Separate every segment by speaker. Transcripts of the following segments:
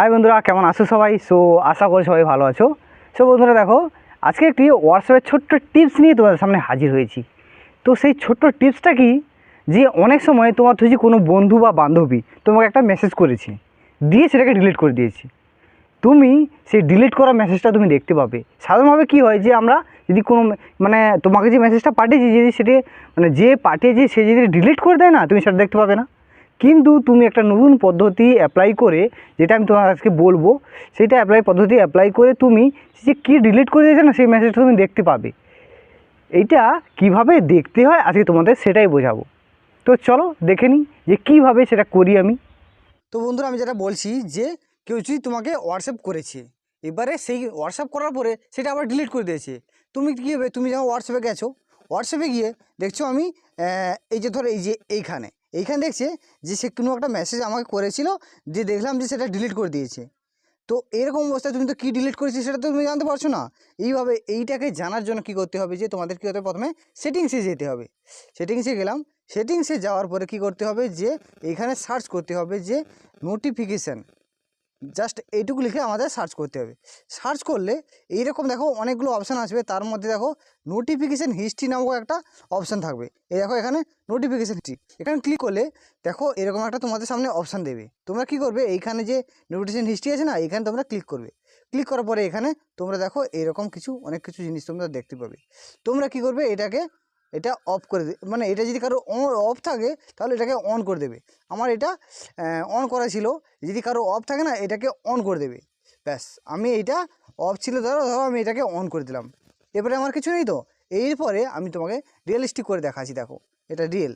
Speaker 1: High বন্ধুরা, কেমন আছো সবাই? সো আশা করি সবাই ভালো আছো। সো বন্ধুরা দেখো, আজকে একটি হোয়াটসঅ্যাপের ছোট্ট টিপস নিয়ে তোমাদের সামনে হাজির হয়েছি। তো সেই ছোট্ট টিপসটা কি? যে অনেক সময় তোমার যদি কোনো বন্ধু বা বান্ধবী তোমাকে একটা মেসেজ করেছে, দিয়ে সেটাকে ডিলিট করে দিয়েছে। তুমি সেই ডিলিট করা মেসেজটা তুমি দেখতে পাবে। সাধারণভাবে কি হয় যে আমরা যদি কোনো মানে তোমাকে যে মেসেজটা পাঠিয়েছি, যদি সেটি মানে যে পাঠিয়েছে, সে যদি ডিলিট করে দেয় না, তুমি সেটা দেখতে পাবে না। কিন্তু তুমি একটা নতুন পদ্ধতি অ্যাপ্লাই করে, যেটা আমি তোমার আজকে বলব, সেটা অ্যাপ্লাই পদ্ধতি অ্যাপ্লাই করে তুমি যে কী ডিলিট করে দিয়েছে না সেই মেসেজটা তুমি দেখতে পাবে। এইটা কীভাবে দেখতে হয় আজকে তোমাদের সেটাই বোঝাবো। তো চলো দেখে নিই যে কীভাবে সেটা করি আমি। তো বন্ধুরা, আমি যেটা বলছি যে কেউ যদি তোমাকে হোয়াটসঅ্যাপ করেছে, এবারে সেই হোয়াটসঅ্যাপ করার পরে সেটা আবার ডিলিট করে দিয়েছে। তুমি কী হবে তুমি যখন হোয়াটসঅ্যাপে গেছো হোয়াটসঅ্যাপে গিয়ে দেখছ আমি এই যে ধরো, এই যে এইখানে এইখানে দেখছে যে সে কোনো একটা মেসেজ আমাকে করেছিল যে দেখলাম যে সেটা ডিলিট করে দিয়েছে। তো এরকম অবস্থায় তুমি তো কী ডিলিট করেছি সেটা তো তুমি জানতে পারছ না। এইভাবে এইটাকে জানার জন্য কি করতে হবে যে তোমাদের কী হতে প্রথমে সেটিংসে যেতে হবে। সেটিংসে গেলাম সেটিংসে যাওয়ার পরে কি করতে হবে যে এখানে সার্চ করতে হবে যে নোটিফিকেশান জাস্ট এইটুকু লিখে আমাদের সার্চ করতে হবে। সার্চ করলে এইরকম দেখো অনেকগুলো অপশান আসবে। তার মধ্যে দেখো নোটিফিকেশান হিস্ট্রি নামক একটা অপশান থাকবে। এই দেখো এখানে নোটিফিকেশান হিস্ট্রি এখানে ক্লিক করলে দেখো এরকম একটা তোমাদের সামনে অপশান দেবে। তোমরা কি করবে? এইখানে যে নোটিফিকেশান হিস্ট্রি আছে না এখানে তোমরা ক্লিক করবে। ক্লিক করার পরে এখানে তোমরা দেখো এরকম কিছু, অনেক কিছু জিনিস তোমরা দেখতে পাবে। তোমরা কি করবে? এটাকে এটা অফ করে দে মানে এটা যদি কারও অফ থাকে, তাহলে এটাকে অন করে দেবে। আমার এটা অন করা ছিল, যদি কারও অফ থাকে না, এটাকে অন করে দেবে। ব্যাস, আমি এইটা অফ ছিল, ধরো ধরো আমি এটাকে অন করে দিলাম। এবারে আমার কিছু নেই তো? এরপরে আমি তোমাকে রিয়েলিস্টিক করে দেখাচ্ছি, দেখো। এটা রিয়েল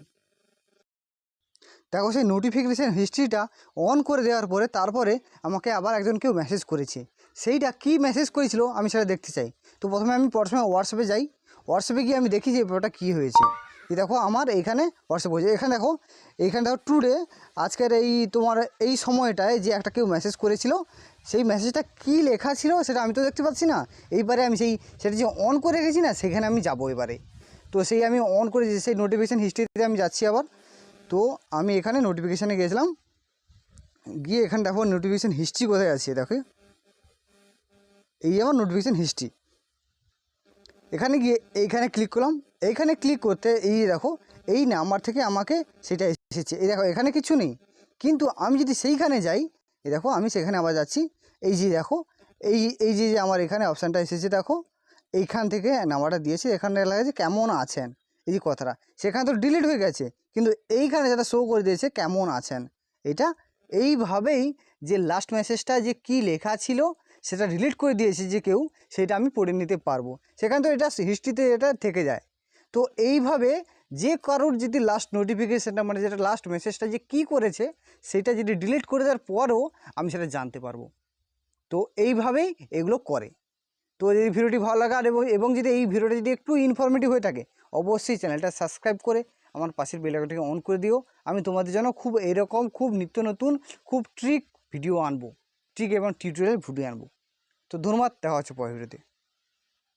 Speaker 1: দেখো, সেই নোটিফিকেশান হিস্ট্রিটা অন করে দেওয়ার পরে, তারপরে আমাকে আবার একজন কেউ মেসেজ করেছে। সেইটা কি মেসেজ করেছিল, আমি সেটা দেখতে চাই। তো প্রথমে আমি প্রথমে হোয়াটসঅ্যাপে যাই। হোয়াটসঅ্যাপে গিয়ে আমি দেখি যে ব্যাপারটা কী হয়েছে। এই দেখো আমার এইখানে হোয়াটসঅ্যাপ হয়েছে। এখানে দেখো এইখানে দেখো টুডে আজকের এই তোমার এই সময়টায় যে একটা কেউ মেসেজ করেছিল, সেই মেসেজটা কী লেখা ছিল সেটা আমি তো দেখতে পাচ্ছি না। এইবারে আমি সেই, সেটা যে অন করে রেখেছি না, সেখানে আমি যাব এবারে। তো সেই আমি অন করে সেই নোটিফিকেশান হিস্ট্রিতে আমি যাচ্ছি আবার। তো আমি এখানে নোটিফিকেশানে গেছিলাম গিয়ে এখানে দেখো নোটিফিকেশান হিস্ট্রি কোথায় আছে, দেখো। এই আমার নোটিফিকেশান হিস্ট্রি এখানে গিয়ে এইখানে ক্লিক করলাম। এইখানে ক্লিক করতে এই দেখো, এই নাম্বার থেকে আমাকে সেটা এসেছে। এই দেখো, এখানে কিছু নেই। কিন্তু আমি যদি সেইখানে যাই, এই দেখো, আমি সেখানে আবার যাচ্ছি। এই যে দেখো, এই এই যে যে আমার এখানে অপশানটা এসেছে, দেখো, এইখান থেকে নাম্বারটা দিয়েছে। এখানে লেখা কেমন আছেন? এই যে কথাটা। সেখানে তো ডিলিট হয়ে গেছে। কিন্তু এইখানে যেটা শো করে দিয়েছে, কেমন আছেন? এটা এইভাবেই যে লাস্ট মেসেজটা যে কি লেখা ছিল সেটা ডিলিট করে দিয়েছে যে কেউ, সেটা আমি পড়ে নিতে পারব। সেখানে তো এটা হিস্ট্রিতে এটা থেকে যায়। তো এইভাবে যে কারোর যদি লাস্ট নোটিফিকেশানটা মানে যেটা লাস্ট মেসেজটা যে কী করেছে, সেটা যদি ডিলিট করে দেওয়ার পরও আমি সেটা জানতে পারব। তো এইভাবেই এগুলো করে। তো যদি ভিডিওটি ভালো লাগে আর এবং এবং যদি এই ভিডিওটা যদি একটু ইনফরমেটিভ হয়ে থাকে, অবশ্যই চ্যানেলটা সাবস্ক্রাইব করে আমার পাশের বেলাকটিকে অন করে দিও। আমি তোমাদের জন্য খুব এরকম, খুব নিত্য নতুন, খুব ট্রিক ভিডিও আনব। ট্রিক এবং টিউটোরিয়াল ভিডিও আনব। তো দেখা হচ্ছে ভিডিওতে